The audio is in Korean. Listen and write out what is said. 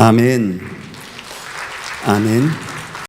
아멘. 아멘.